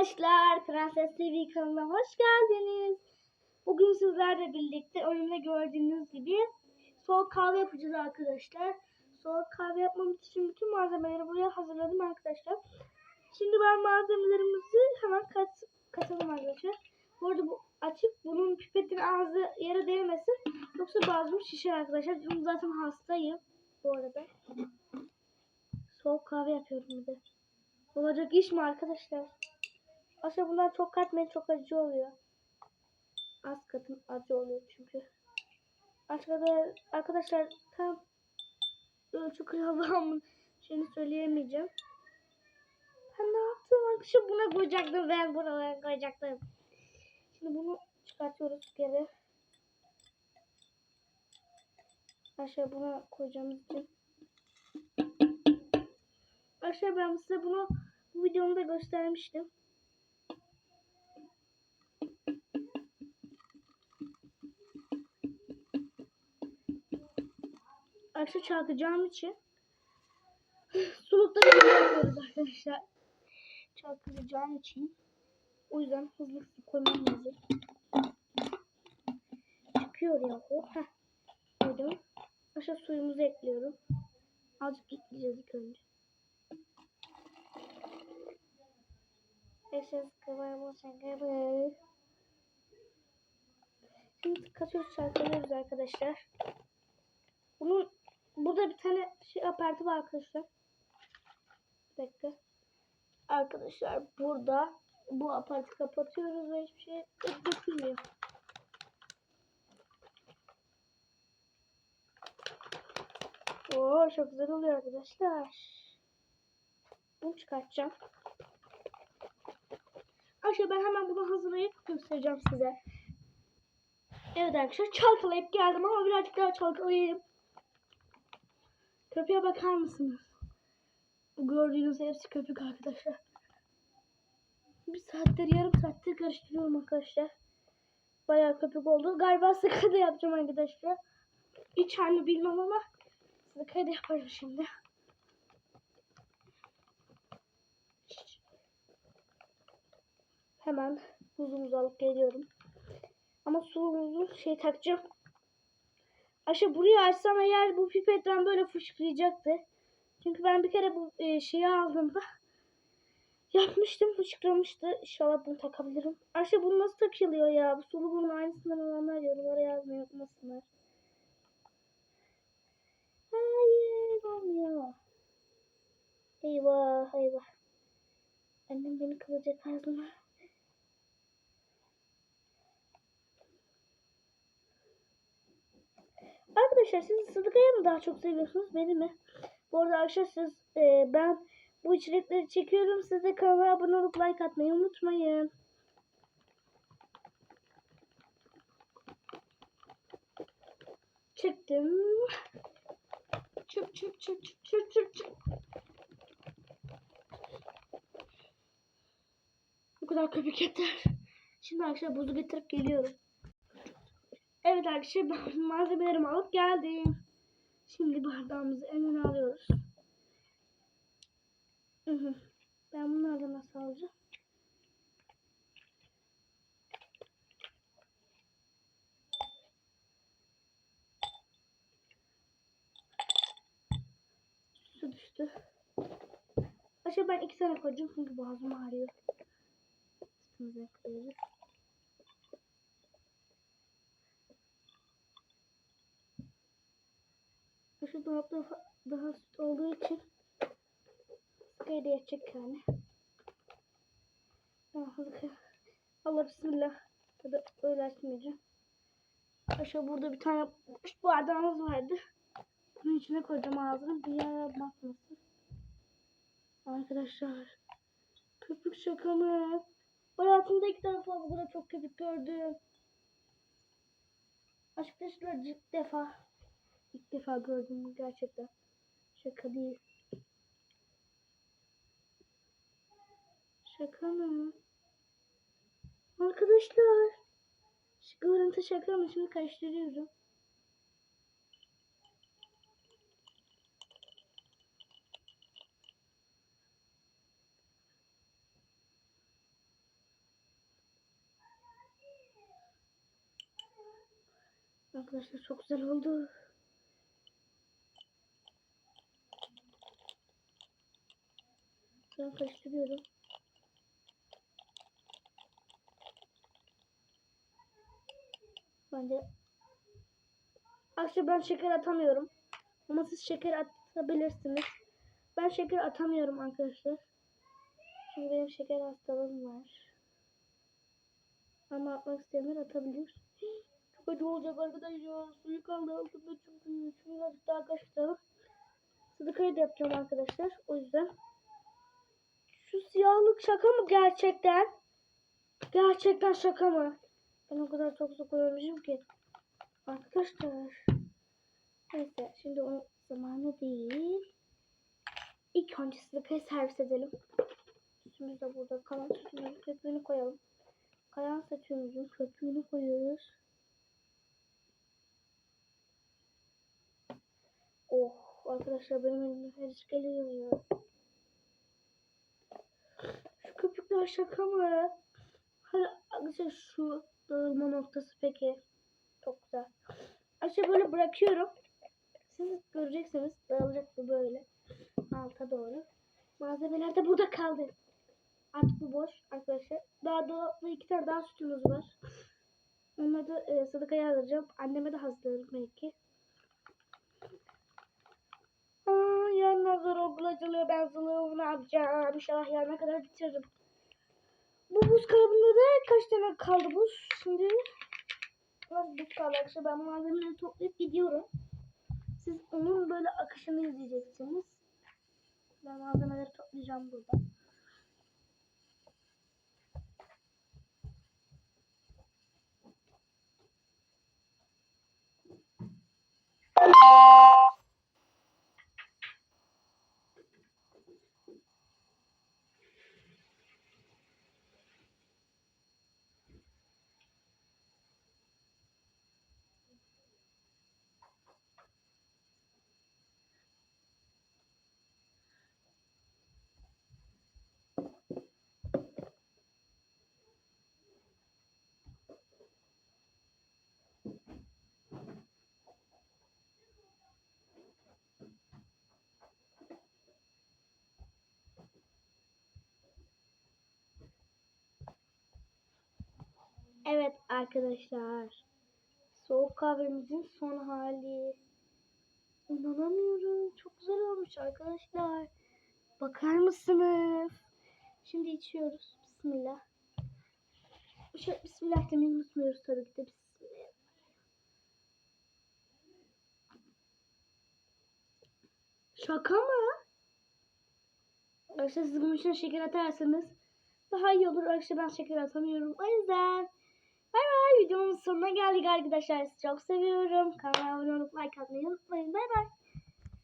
Arkadaşlar Prenses TV kanalına hoş geldiniz. Bugün sizlerle birlikte önümde gördüğünüz gibi soğuk kahve yapacağız arkadaşlar. Soğuk kahve yapmam için bütün malzemeleri buraya hazırladım arkadaşlar. Şimdi ben malzemelerimizi hemen kat, katalım arkadaşlar. Bu arada bu açık bunun pipetin ağzı yere değmesin. Yoksa bazım şişer arkadaşlar. Çünkü zaten hastayım bu arada. Soğuk kahve yapıyorum bir de. Olacak iş mi arkadaşlar? Aslında bunlar çok katmayın çok acı oluyor. Az katın acı oluyor çünkü. Arkadaşlar, arkadaşlar tam ölçü kıyafamın şeyini söyleyemeyeceğim. Ben ne yaptım arkadaşlar buna koyacaktım ben buralara koyacaktım. Şimdi bunu çıkartıyoruz geri. Aşağı buna koyacağımız için. Arkadaşlar ben size bunu bu videomda göstermiştim. Arkadaşlar çalkacağım için sulukları yapıyoruz arkadaşlar. Çalkacağım için. O yüzden hızlı hızlı koymam lazım. Çıkıyor ya o. Heh. Aşağı suyumuzu ekliyorum. Azıcık ekleyeceğiz ilk önce. Şimdi katıyoruz çalkalıyoruz arkadaşlar. Bunun burada bir tane şey apartı var arkadaşlar. Bir dakika. Arkadaşlar burada bu apartı kapatıyoruz ve hiçbir şey dökülmüyor. Oo çok güzel oluyor arkadaşlar. Bunu çıkartacağım. Arkadaşlar ben hemen bunu hazırlayıp göstereceğim size. Evet arkadaşlar çalkalayıp geldim ama birazcık daha çalkalayayım. Köpeğe bakar mısınız? Bu gördüğünüz hepsi köpük arkadaşlar. Bir saattir yarım saattir karıştırıyorum arkadaşlar. Bayağı köpük oldu. Galiba sıkı da yapacağım arkadaşlar. Hiç halini bilmem ama sıkı da yaparım şimdi. Hemen buzumuzu alıp geliyorum. Ama suyumuzu şey takacağım. Aşağı burayı açsam eğer bu pipetten böyle fışkıracaktı. Çünkü ben bir kere bu e, şeyi aldığımda yapmıştım fışkırmıştı. İnşallah bunu takabilirim. Aşağı bunu nasıl takılıyor ya? Bu sulu bunun aynısından olanlar yorumlara yazmayı unutmasınlar. Hayır olmuyor. Eyvah eyvah. Annem beni kılacak ağzıma. Arkadaşlar siz Sıdıka'yı mı daha çok seviyorsunuz beni mi? Bu arada arkadaşlar e, ben bu içerikleri çekiyorum. Siz de kanala abone olup like atmayı unutmayın. Çıktım. Çık çık çık çık çık çık çık. Bu kadar köpük yeter. Şimdi arkadaşlar buzu getirip geliyorum. Evet arkadaşlar ben malzemelerimi alıp geldim. Şimdi bardağımızı önüne alıyoruz. Ben bunları nasıl alacağım? Su düştü. Aşağı ben iki tane koyacağım çünkü boğazım ağrıyor. Sütümüzü ekliyoruz. Şu dolapta daha süt olduğu için sıkıya da yetecek yani. Allah bismillah. Ya da öyle açmayacağım. Aşağı burada bir tane boş bardağımız vardı. Bunun içine koyacağım ağzını. Bir yere bakmasın. Arkadaşlar. Köpük şaka mı? Hayatımda ilk defa bu çok köpük gördüm. Arkadaşlar ilk defa. İlk defa gördüm gerçekten. Şaka değil. Şaka mı? Arkadaşlar. Şu görüntü şaka mı? Şimdi karıştırıyorum. Arkadaşlar çok güzel oldu. Ben karıştırıyorum. Ben de Aslında ben şeker atamıyorum. Ama siz şeker atabilirsiniz. Ben şeker atamıyorum arkadaşlar. Çünkü benim şeker hastalığım var. Ama atmak isteyenler atabilir. Çok acı olacak arkadaşlar. Suyu kaldı altında çünkü. Şimdi birazcık daha karıştıralım. Sıdıkayı da yapacağım arkadaşlar. O yüzden. Şu siyahlık şaka mı gerçekten? Gerçekten şaka mı? Ben o kadar çok su ki. Arkadaşlar. Neyse şimdi o zamanı değil. İlk önce sıdıkayı servis edelim. Sütümüz de burada. Kalan sütümüzün köpüğünü koyalım. Kalan sütümüzün köpüğünü koyuyoruz. Oh arkadaşlar benim elimde her geliyor. Köpükler şaka mı? Hadi arkadaşlar şu dağılma noktası peki. Çok güzel. Aşağı böyle bırakıyorum. Siz göreceksiniz. Dağılacak bu böyle. Alta doğru. Malzemeler de burada kaldı. Artık bu boş arkadaşlar. Daha dolapta iki tane daha sütümüz var. Onları da e, sadakaya alacağım. Anneme de hazırlarım belki. Yarın hazır okul açılıyor. Ben sınavımı yapacağım? İnşallah yarına kadar bitiririm. Bu buz kalıbında da kaç tane kaldı buz? Şimdi biraz buz kaldı arkadaşlar. Ben malzemeleri toplayıp gidiyorum. Siz onun böyle akışını izleyeceksiniz. Ben malzemeleri toplayacağım burada. Evet arkadaşlar. Soğuk kahvemizin son hali. İnanamıyorum. Çok güzel olmuş arkadaşlar. Bakar mısınız? Şimdi içiyoruz. Bismillah. Şöyle bismillah demeyi unutmuyoruz tabii ki de. Bismillah. Şaka mı? Arkadaşlar siz bunun için şeker atarsanız daha iyi olur. Arkadaşlar ben şeker atamıyorum. O yüzden videomun sonuna geldik arkadaşlar. Sizi çok seviyorum. Kanalıma abone olup like atmayı unutmayın. Bay bay.